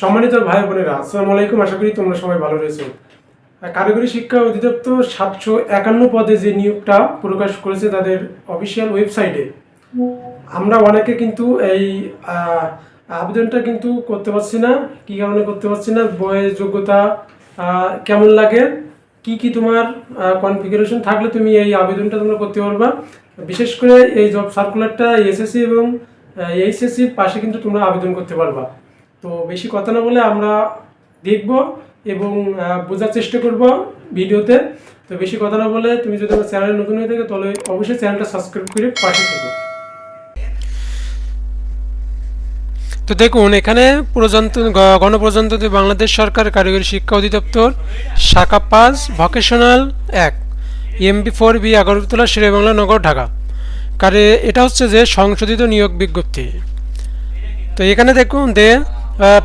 সম্মানিত ভাই বোনেরা, আসসালামু আলাইকুম। আশা করি তোমরা সবাই ভালো রয়েছো। কারিগরি শিক্ষা অধিদপ্তর সাতশো একান্ন পদে যে নিয়োগটা প্রকাশ করেছে তাদের অফিসিয়াল ওয়েবসাইটে আমরা অনেকে কিন্তু এই আবেদনটা কিন্তু করতে পারছি না। কি কারণে করতে পারছি না? বয়স যোগ্যতা কেমন লাগে? কি কি তোমার কনফিগারেশন থাকলে তুমি এই আবেদনটা তোমরা করতে পারবা। বিশেষ করে এই জব সার্কুলারটা এসএসসি এবং এইচএসসির পাশে কিন্তু তোমরা আবেদন করতে পারবা। তো বেশি কথা না বলে আমরা দেখব এবং বোঝার চেষ্টা করব ভিডিওতে। তো বেশি কথা না বলে তুমি যদি আমার চ্যানেলে নতুন হয়ে থাকে, তাহলে অবশ্যই চ্যানেলটা সাবস্ক্রাইব করে পাশে থেকো। তো দেখুন, এখানে প্রজাতন্ত্র গণপ্রজাতন্ত্রী বাংলাদেশ সরকার কারিগরি শিক্ষা অধিদপ্তর, শাখা পাঁচ, ভকেশনাল এক, MB four B, Agartala, Sher-e-Bangla, Nagar, Dhaka. কারে, এটা হচ্ছে যে সংশোধিত নিয়োগ বিজ্ঞপ্তি। তো এখানে দেখুন দে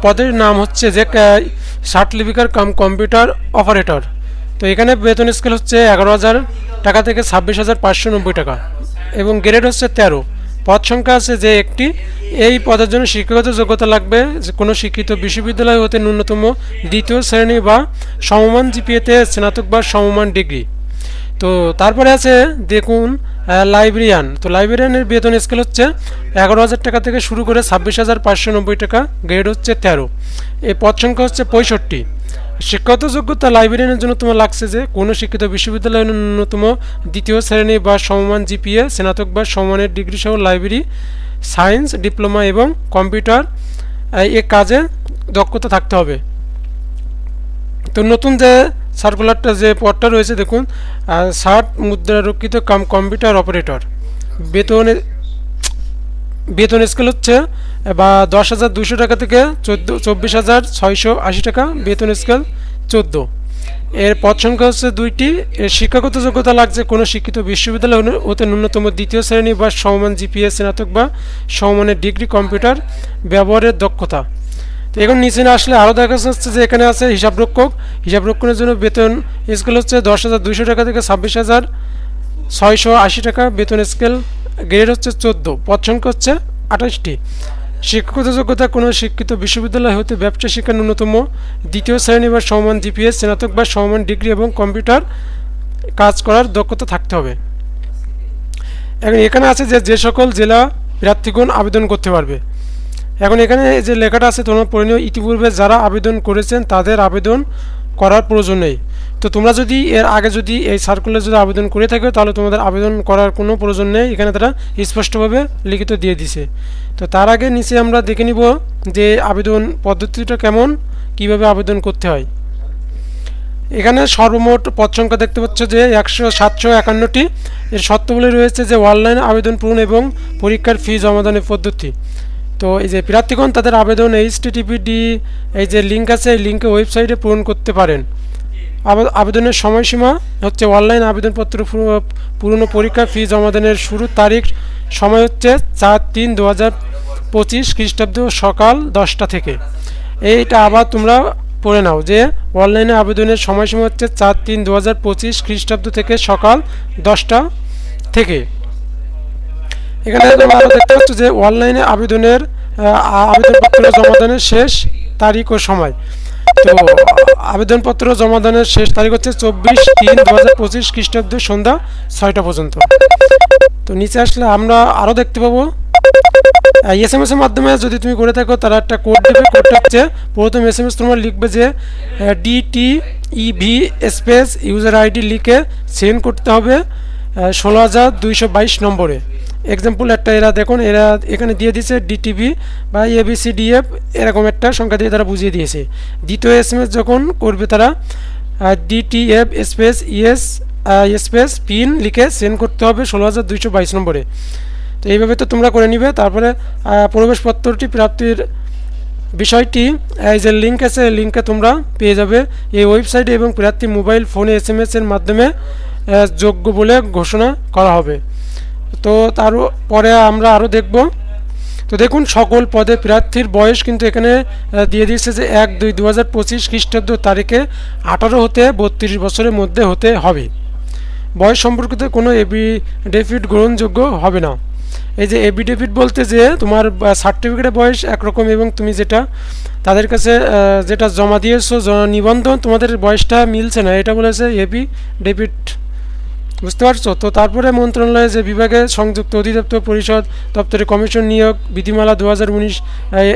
পদের নাম হচ্ছে যে সার্টিফিকার কাম কম্পিউটার অপারেটর। তো এখানে বেতন স্কেল হচ্ছে এগারো হাজার টাকা থেকে ছাব্বিশ হাজার পাঁচশো নব্বই টাকা এবং গ্রেড হচ্ছে তেরো। পদ সংখ্যা আছে যে একটি। এই পদের জন্য শিক্ষাগত যোগ্যতা লাগবে। যে কোনো শিক্ষিত বিশ্ববিদ্যালয় হতে ন্যূনতম দ্বিতীয় শ্রেণি বা সমমান জিপিএতে স্নাতক বা সমমান ডিগ্রি। তো তারপরে আছে দেখুন লাইব্রেরিয়ান তো লাইব্রেরিয়ানের বেতন স্কেল হচ্ছে এগারো হাজার টাকা থেকে শুরু করে ছাব্বিশ হাজার পাঁচশো নব্বই টাকা গ্রেড হচ্ছে তেরো। এই পদ সংখ্যা হচ্ছে পঁয়ষট্টি। শিক্ষাগত যোগ্যতা লাইব্রেরিয়ানের জন্য তোমার লাগছে যে, কোনো শিক্ষিত বিশ্ববিদ্যালয়ের ন্যূনতম দ্বিতীয় শ্রেণি বা সমমান জিপিএ, স্নাতক বা সমমানের ডিগ্রি সহ লাইব্রেরি সায়েন্স ডিপ্লোমা এবং কম্পিউটার এ কাজে দক্ষতা থাকতে হবে। তো নতুন যে সার্কুলারটা যে পদটা রয়েছে, দেখুন ষাট মুদ্রারক্ষিত কাম কম্পিউটার অপারেটর বেতন বেতন স্কেল হচ্ছে, বা দশ হাজার দুশো টাকা থেকে চোদ্দ, চব্বিশ হাজার ছয়শো আশি টাকা, বেতন স্কেল চোদ্দ। এর পদ সংখ্যা হচ্ছে দুইটি। শিক্ষাগত যোগ্যতা লাগছে কোনো শিক্ষিত বিশ্ববিদ্যালয় হতে ন্যূনতম দ্বিতীয় শ্রেণি বা সমমান জিপিএ স্নাতক বা সমমানের ডিগ্রি কম্পিউটার ব্যবহারের দক্ষতা। তো এখন নিচে না আসলে আরও দেখা যাচ্ছে যে এখানে আছে হিসাবরক্ষক হিসাবরক্ষণের জন্য বেতন স্কেল হচ্ছে দশ হাজার দুইশো টাকা থেকে ছাব্বিশ হাজার ছয়শো আশি টাকা বেতন স্কেল। গ্রেড হচ্ছে চোদ্দ, পদ সংখ্যা হচ্ছে আঠাশটি। শিক্ষাগত যোগ্যতা কোনো শিক্ষিত বিশ্ববিদ্যালয় হতে ব্যবসা শিক্ষা ন্যূনতম দ্বিতীয় শ্রেণি বা সমান জিপিএস, স্নাতক বা সমান ডিগ্রি এবং কম্পিউটার কাজ করার দক্ষতা থাকতে হবে। এখন এখানে আছে যে যে সকল জেলা প্রার্থীগণ আবেদন করতে পারবে। এখন এখানে যে লেখাটা আছে, তোমরা পড়ে নিও। ইতিপূর্বে যারা আবেদন করেছেন, তাদের আবেদন করার প্রয়োজন নেই। তো তোমরা যদি এর আগে যদি এই সার্কুলার যদি আবেদন করে থাকো, তাহলে তোমাদের আবেদন করার কোনো প্রয়োজন নেই। এখানে তারা স্পষ্টভাবে লিখিত দিয়ে দিছে। তো তার আগে নিচে আমরা দেখে নিব যে আবেদন পদ্ধতিটা কেমন, কীভাবে আবেদন করতে হয়। এখানে সর্বমোট পদ সংখ্যা দেখতে পাচ্ছ যে একশো সাতশো একান্নটি। এর শর্তগুলি রয়েছে যে অনলাইন আবেদন পূরণ এবং পরীক্ষার ফি জমাদানের পদ্ধতি। তো এই যে প্রার্থীগণ তাদের আবেদন এইচ টিটিপিডি এই যে লিঙ্ক আছে, এই লিঙ্কে ওয়েবসাইটে পূরণ করতে পারেন। আবে- আবেদনের সময়সীমা হচ্ছে অনলাইন আবেদনপত্র পূর- পূরণ ও পরীক্ষা ফি জমাদানের শুরুর তারিখ, সময় হচ্ছে চার তিন দু হাজার পঁচিশ খ্রিস্টাব্দ সকাল দশটা থেকে। এইটা আবার তোমরা পড়ে নাও যে অনলাইনে আবেদনের সময়সীমা হচ্ছে চার তিন দু হাজার পঁচিশ খ্রিস্টাব্দ থেকে সকাল দশটা থেকে। এখানে তোমরা দেখতে পাচ্ছ যে অনলাইনে আবেদনের আবেদনপত্র জমাদানের শেষ তারিখ ও সময়। তো আবেদনপত্র জমাদানের শেষ তারিখ হচ্ছে চব্বিশ তিন দু হাজার পঁচিশ খ্রিস্টাব্দ সন্ধ্যা ছয়টা পর্যন্ত। তো নিচে আসলে আমরা আরও দেখতে পাবো। এস এম এস এর মাধ্যমে যদি তুমি করে থাকো তারা একটা কোড দেবে। কোডটা হচ্ছে প্রথম এস এম এস তোমার লিখবে যে DT EV space user ID লিখে সেন্ড করতে হবে ষোলো হাজার দুইশো বাইশ নম্বরে। এক্সাম্পল একটা এরা, দেখুন, এরা এখানে দিয়ে দিয়েছে ডিটিভি বা এবিসিডিএফ এরকম একটা সংখ্যা দিয়ে তারা বুঝিয়ে দিয়েছে। দ্বিতীয় এস এম এস যখন করবে তারা DTF space ES space PIN লিখে সেন্ড করতে হবে ষোলো হাজার দুইশো বাইশ নম্বরে। তো এইভাবে তো তোমরা করে নিবে, তারপরে প্রবেশপত্রটি প্রাপ্তির বিষয়টি, এই যে লিঙ্ক আছে লিঙ্কে তোমরা পেয়ে যাবে। এই ওয়েবসাইটে এবং প্রার্থী মোবাইল ফোনে এস এর মাধ্যমে যোগ্য বলে ঘোষণা করা হবে। তো তার পরে আমরা আরও দেখব। তো দেখুন, সকল পদে প্রার্থীর বয়স কিন্তু এখানে দিয়ে দিয়েছে যে এক দুই দু হাজার পঁচিশ খ্রিস্টাব্দ তারিখে আঠারো হতে বত্রিশ বছরের মধ্যে হতে হবে। বয়স সম্পর্কিত কোনো এভিডেভিট গ্রহণযোগ্য হবে না। এই যে এফিডেভিট বলতে যে তোমার সার্টিফিকেটের বয়স একরকম এবং তুমি যেটা তাদের কাছে যেটা জমা দিয়েছ নিবন্ধন, তোমাদের বয়সটা মিলছে না। এটা বলেছে এফিডেভিট বুঝতে পারছ? তো তারপরে মন্ত্রণালয়ে যে বিভাগে সংযুক্ত অধিদপ্তর, পরিষদ দপ্তরে কমিশন নিয়োগ, বিধিমালা দু হাজার উনিশ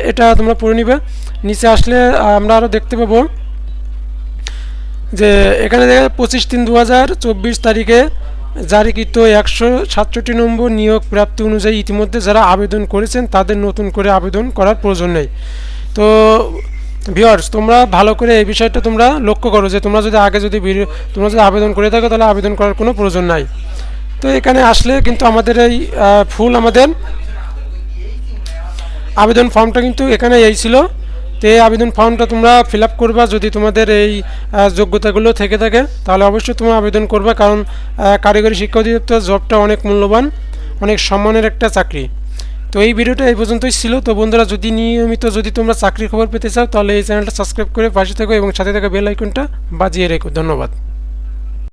এটা তোমরা পড়ে নিবে। নিচে আসলে আমরা আরও দেখতে পাবো যে এখানে দেখা পঁচিশ তিন দু তারিখে জারিকৃত একশো সাতষট্টি নম্বর নিয়োগ প্রাপ্তি অনুযায়ী ইতিমধ্যে যারা আবেদন করেছেন, তাদের নতুন করে আবেদন করার প্রয়োজন নেই। তো ভিওয়ার্স তোমরা ভালো করে এই বিষয়টা তোমরা লক্ষ্য করো যে তোমরা যদি আগে যদি তোমরা যদি আবেদন করে থাকো, তাহলে আবেদন করার কোনো প্রয়োজন নাই। তো এখানে আসলে কিন্তু আমাদের এই ফুল আমাদের আবেদন ফর্মটা কিন্তু এখানে এই ছিল। তো এই আবেদন ফর্মটা তোমরা ফিল করবা যদি তোমাদের এই যোগ্যতাগুলো থেকে থাকে। তাহলে অবশ্যই তোমরা আবেদন করবে কারণ কারিগরি শিক্ষা অধিদপ্তর জবটা অনেক মূল্যবান, অনেক সম্মানের একটা চাকরি। তো এই ভিডিওটা এই পর্যন্তই ছিল। তো বন্ধুরা, যদি নিয়মিত যদি তোমরা চাকরির খবর পেতে চাও, তাহলে এই চ্যানেলটা সাবস্ক্রাইব করে পাশে থাকো এবং সাথে থাকা বেল আইকনটা বাজিয়ে রেখো। ধন্যবাদ।